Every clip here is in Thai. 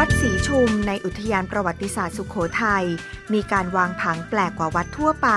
วัดสีชุมในอุทยานประวัติศาสตร์สุขโขทัยมีการวางผังแปลกกว่าวัดทั่วไป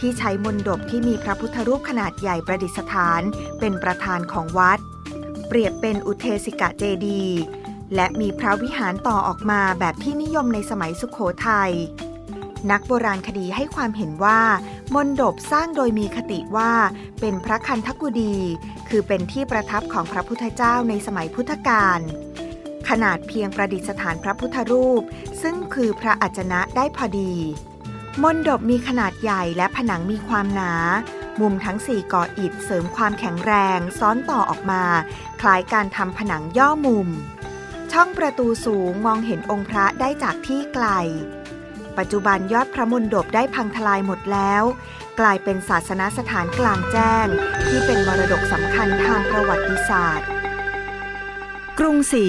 ที่ใช้มนดบที่มีพระพุทธรูปขนาดใหญ่ประดิษฐาน เป็นประธานของวัด เปรียบเป็นอุเทสิกะเจดีและมีพระวิหารต่อออกมาแบบที่นิยมในสมัยสุขโขทัยนักโบราณคดีให้ความเห็นว่า มนดบสร้างโดยมีคติว่า เป็นพระคันธกุดี คือเป็นที่ประทับของพระพุทธเจ้าในสมัยพุทธกาล ขนาดเพียงประดิษฐานพระพุทธรูป ซึ่งคือพระอัจนะได้พอดีมนดบมีขนาดใหญ่และผนังมีความหนา มุมทั้งสี่ก่ออิฐเสริมความแข็งแรงซ้อนต่อออกมา คล้ายการทำผนังย่อมุม ช่องประตูสูงมองเห็นองค์พระได้จากที่ไกล ปัจจุบันยอดพระมนดบได้พังทลายหมดแล้ว กลายเป็นศาสนสถานกลางแจ้ง ที่เป็นมรดกสำคัญทางประวัติศาสตร์ กรุงศรี